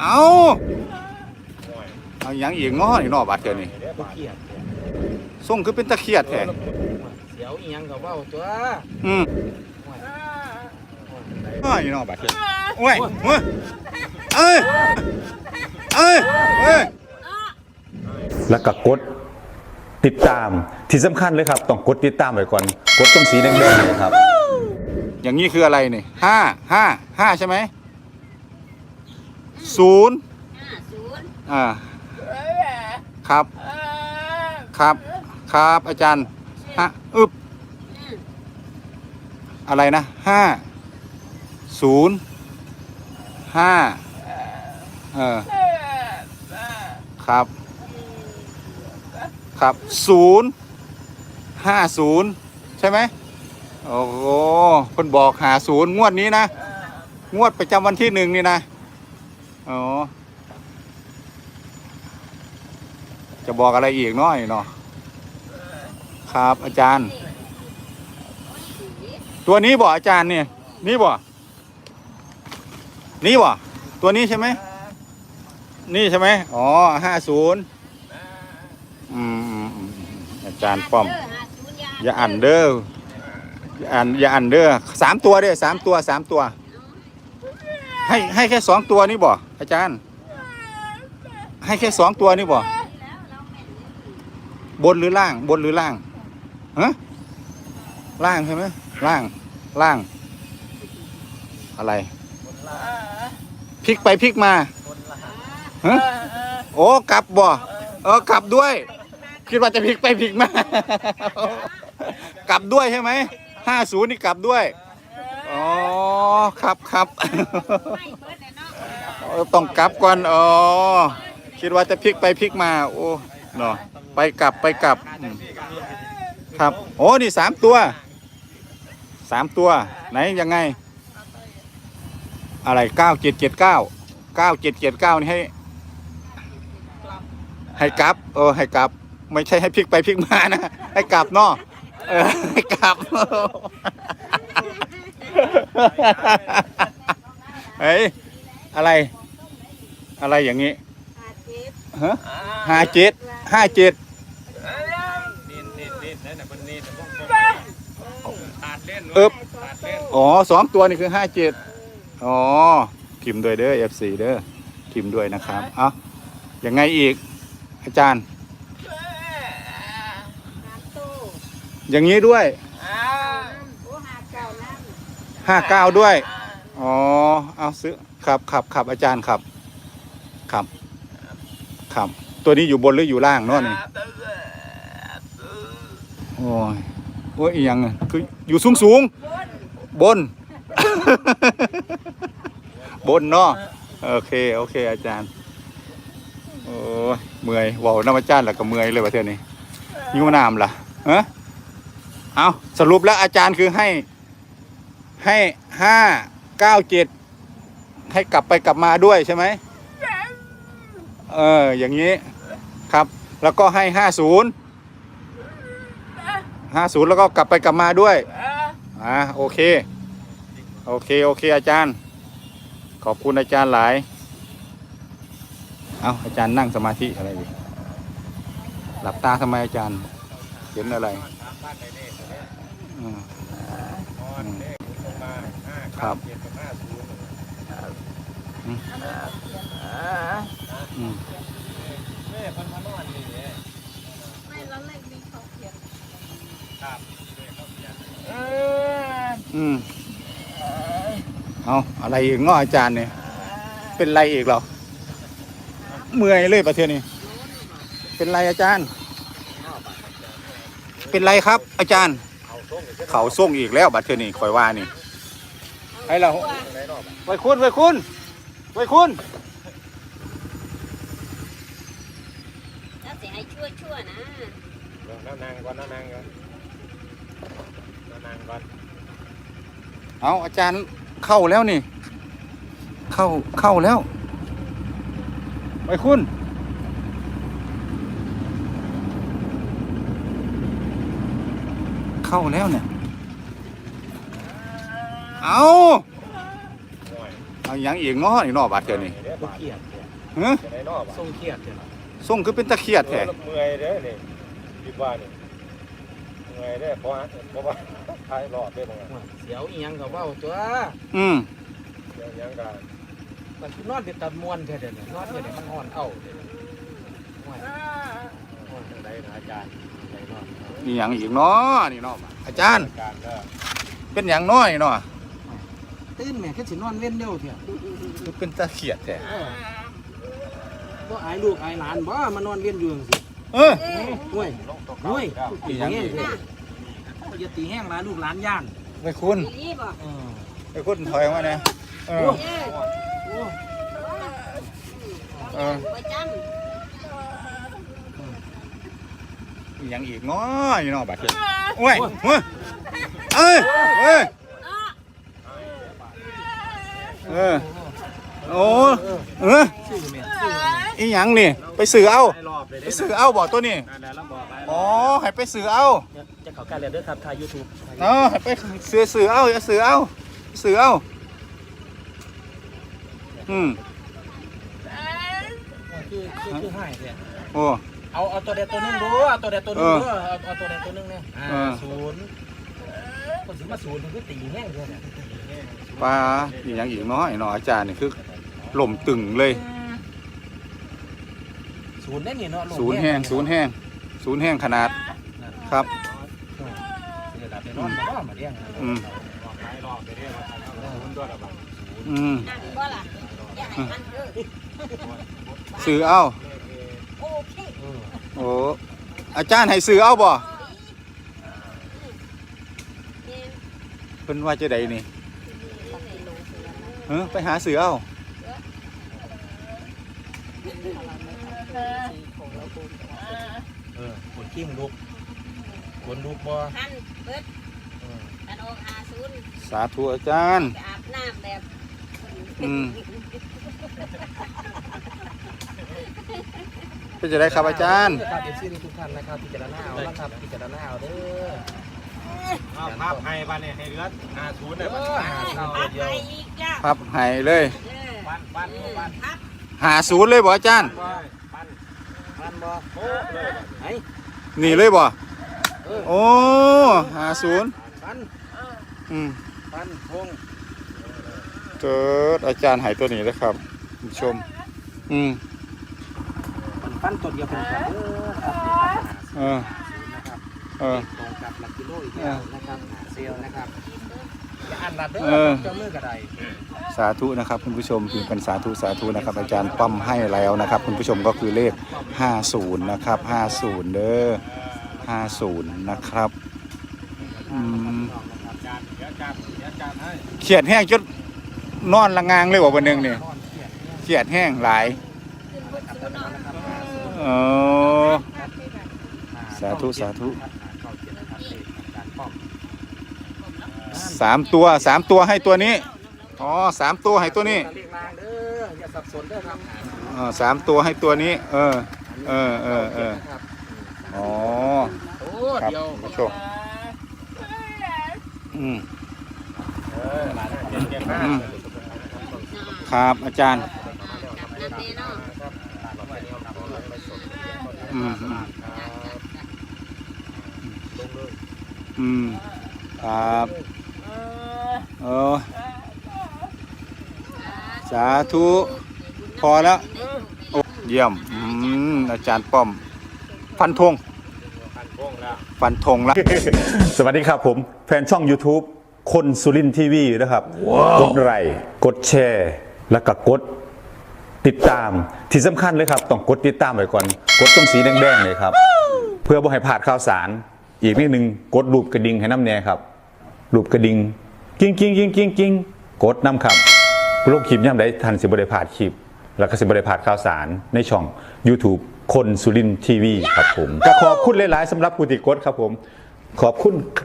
เอาเอาหยังอีกง้อนี่เนอบาดเทื่อนี่บ่เกลียดส่งคือเป็นตะเคียดแท้เสียวอีหยังก็เว้าตัวอืมอ้ายเนอบาดเทื่อโอ้ยโอ้ยเอ้ยเอ้ยเอ้ย แล้วก็กดติดตามที่สำคัญเลยครับ ต้องกดติดตามไว้ก่อน กดตรงสีแดงๆเนี่ยครับ อย่างนี้คืออะไรนี่ห้าห้าห้าใช่ไหม ศูนย์ห้าศูนย์อ่าครับ ครับ ครับ อาจารย์ฮะอึบอืมอะไรนะห้าศูนย์ห้าเออครับ ครับศูนย์ห้าศูนย์ใช่ไหมโอ้โหคนบอกหาศูนย์งวดนี้นะ งวดประจำวันที่หนึ่งนี่นะ อ๋อ จะบอกอะไรอีกน้อยเนาะครับอาจารย์ ตัวนี้บ่อาจารย์เนี่ยนี่บ่นี่บ่ตัวนี้ใช่ไหมนี่ใช่ไหมอ๋อห้าศูนย์อืมอาจารย์ป้อมย์อย่าอ่านเด้ออย่าอ่านอย่าอ่านเด้อสามตัวเด้อสามตัวสามตัว ให้ให้แค่สองตัวนี่บ่ อาจารย์ ให้แค่สองตัวนี่บ่บนหรือล่าง บนหรือล่างฮะล่างใช่ไหมล่าง ล่าง อะไรพลิกไปพลิกมาฮะโอ้กลับบ่เออกลับด้วย คิดว่าจะพลิกไปพลิกมากลับด้วยใช่ไหมห้าศูนย์นี่กลับด้วยอ๋อครับครับ ต้องกลับก่อนอ๋อคิดว่าจะพลิกไปพลิกมาโอ้เนาะไปกลับไปกลับอืมครับโอ้นี่สามตัวสามตัว ไหนยังไง อะไรเก้าเจ็ดเจ็ดเก้าเก้าเจ็ดเจ็ดเก้านี่ให้ ให้กลับเออให้กลับ ไม่ใช่ให้พลิกไปพลิกมานะให้กลับเนาะเออให้กลับเฮ้ยอะไร อะไรอย่างนี้ห้าเจ็ดฮะห้าเจ็ดห้าเจ็ดนี่นี่นี่นั่นน่ะเพิ่นนี่แต่พวกขาดเล่นเอ๊บขาดเล่นอ๋อสองตัวนี่คือห้าเจ็ดอ๋อพิมพ์ด้วยเด้อ FC เด้อพิมพ์ด้วยนะครับเอายังไงอีก อาจารย์สามตู้อย่างนี้ด้วยโอ้ห้าเก้านั่นห้าเก้าด้วยอ๋อเอาซื้อครับครับครับอาจารย์ครับ ครับ ครับ ตัวนี้อยู่บนหรืออยู่ล่างเนาะนี่โอ้ยโอ้ยอีหยังอะคืออยู่สูงสูงๆบน บนเนาะโอเค โอเค อาจารย์ โอ้ยเมื่อยเว้าน้ำอาจารย์แล้วก็เมื่อยเลยว่าเท่านี้ยิ้วน้ำล่ะฮะเอาสรุปแล้วอาจารย์คือให้ ให้ห้าเก้าเจ็ดให้กลับไปกลับมาด้วยใช่ไหม เออ อย่างนี้ครับ แล้วก็ให้ห้าศูนย์ห้าศูนย์แล้วก็กลับไปกลับมาด้วย อ่า โอเค โอเค โอเค อาจารย์ ขอบคุณอาจารย์หลาย เอาอาจารย์นั่งสมาธิอะไรดิหลับตาทำไมอาจารย์ เห็นอะไรอืมครับ อืมอืมไม่เราเลขมีเขาเขียนอืมเอาอะไรอีกง้ออาจารย์เนี่ยเป็นไรอีกเหรอเมื่อยเลยประเทศนี้ เป็นไรอาจารย์ เป็นไรครับ อาจารย์ เขาส่งอีกแล้วบัตรเทอนี่คอยว่านี่ให้เราไว้คุณไว้คุณไว้คุณ แล้วสิให้ ชั่วชั่วๆนะนั่งนั่งก่อนนั่งนั่งก่อนนั่งก่อนเอาอาจารย์เข้าแล้วนี่ เข้าเข้าแล้วไว้คุณเข้าแล้วเนี่ย เอาเอาหยังอีกเนาะนี่เนาะบาดเดี๋ยวนี้เด้อบาดเครียดเนี่ยฮะจะได้นอกทรงเครียดเนี่ย ส่งคือเป็นตะเครียดแท้เมื่อยเด้อนี่คิดว่านี่เมื่อยเด้อเพราะเพราะว่าท้ายรอดได้บ่ไงเสียวอีหยังก็เว้าตัวอืมเดี๋ยวยังกันมันคือนอนเป็นตะมวนแท้เด้อเนี่ยนอนอยู่เนี่ยมันอ่อนเอ้าเด้อโอ้ยนอนจังไดนะอาจารย์ใจนอนมีหยังอีกเนาะนี่เนาะอาจารย์อาจารย์เด้อเป็นหยังน้อยเนาะตื่นแม่คือสินอนเว้นเร็วเถอะคือเป็นตะเครียดแท้ บ่อายลูกอายหลานบ่มานอนเว้นอยู่จังซี่เออห่วยลงตกห่วยแล้วตีแห้งเถอะบ่อย่าตีแห้งหลานลูกหลานย่านไม่คุณอีหลีบ่เออไม่คุณถอยมาเนี่ยเออเออโอ้เออประจมีหยังอีกเนาะนี่เนาะบาดเดี๋ยวโอ้ยเฮ้ยเอ้ยเอ้ยำเนาะเออโอ้เออชื่ อแม่ชื่อแม่อีหยังนี่ ไปซื้อเอาหลายรอบเลยไปเด้อซื้อเอาบ่ตัวนี้ นั่นแหละเราบอกหลายรอ๋ออบให้ไปซื้อเอา จะเข้ากันแล้วเด้อครับทาง YouTube เนาะให้ไปซื้อซื้อเอาอย่าซื้อเอาซื้อเอา อืมคือคือคือให้เนี่ยโอ้ เอาเอาตัวเด็ดตัวหนึงดูเอาตัวเด็ดตัวหนึงดูเอาเอาตัวเด็ดตัวหนึงเนี่ยอ่าเออ ศูนย์คนสิมาศูนย์มันคือตีแห้งเลยเนี่ยปลาอีหยังอีกเนาะไอ้เนาะอาจารย์นี่คือหล่มตึงเลย ศูนย์ได้นี่เนาะลศูนย์แห้งศูนย์แห้งศูนย์แห้งขนาดครับนี่แหละไปนอนมาก็มาเลี้ยงอืมบอกหลายรอบไปเด้อว่าท่านเอาหุ้นด้วยละบาดอืมนั่นบ่ล่ะอย่าให้มันเด้อซื้อเอาโอเคเออโอ้อาจารย์ให้ซื้อเอาบ่เนี่ยเพิ่นว่าจะใดนี่เออไปหาซื้อเอา เออขนขี้มลุกขนลุกบ่พันเบิดเออกันออกหาศูนย์สาธุอาจารย์ ไปอาบน้ำแบบอืม เป็นจะได้ครับอาจารย์ ครับเอฟซีทุกท่านนะครับพิจารณาเอานะครับพิจารณาเอาเด้อเอาภาพให้บ้านเนี่ยให้เหลือ50ได้เอบ่อหาเราพักเดียไปวอีกจ้ะพับให้เลยเออบ้านบ้านบ้านพักหาศูนย์เลยบ่อาจารย์ บ้าน บ้านพันบ่โอ้เลยไอ้นี่เลยบ่เออโอ้หาศูนย์พันอืมพันพงเกิดอาจารย์ใหายตัวนี้เลยครับคุณผู้ชม อืมมันพันตัวเดียวเป็นครับเออครับเออนะครับเออ ตรงกับหลักกิโลอีกแล้วนะครับหาเซลล์นะครับ อย่าอ่านรัดเด้เออ เจ้ามือกระไดสาธุนะครับคุณผู้ชมพิมพ์กันสาธุสาธุนะครับ อาจารย์ปั้มให้แล้วนะครับ คุณผู้ชมก็คือเลข 50 นะครับ 50 เด้อ50 นะครับอืมอาจารย์เดี๋ยวอาจารย์เดี๋ยวอาจารย์ให้เขียดแห้งจนนอนละงางเลยว่าวันหนึงนี่นอนเขียนเขียดแห้งหลายนะครับเออ สาธุสาธุ สามตัวสามตัวให้ตัวนี้ อ๋อสามตัวให้ตัวนี้เรียกนางเด้ออย่าสับสนเด้อครับเออสามตัวให้ตัวนี้ เออ เออเออเออครับอ๋อโอ้ครับเดียวคุณผู้ชมอืมเออหลานเย็นเย็นๆมากอืมครับอาจารย์จับน้ำเด้เนาะอืมอืมอืมครับ เออสาธุพอแล้วโอ้เยี่ยมอืมอาจารย์ป้อม ฟันธงพันโป้งแล้วฟันธงละสวัสดีครับผม แฟนช่อง YouTube คนสุรินทีวีนะครับ กดไลค์กดแชร์ แล้วก็กดติดตามที่สำคัญเลยครับ ต้องกดติดตามไว้ก่อน กดตรงสีแดงๆเลยครับ เพื่อบ่ให้พลาดข่าวสาร อีกนิดนึงกดรูปกระดิ่งให้น้ำแน่ครับ รูปกระดิ่ง กิ้งกิ้งกิ้งกิ้งกิ้งกดน้ำครับโลกคลิปย่ำได้ทันสิบริพาดคลิป แล้วก็สิบริพาดข่าวสารในช่อง YouTube คนสุรินทีวีครับผมก็ขอบคุณหลาย ๆสำหรับผู้ติดกดครับผม ขอบคุณ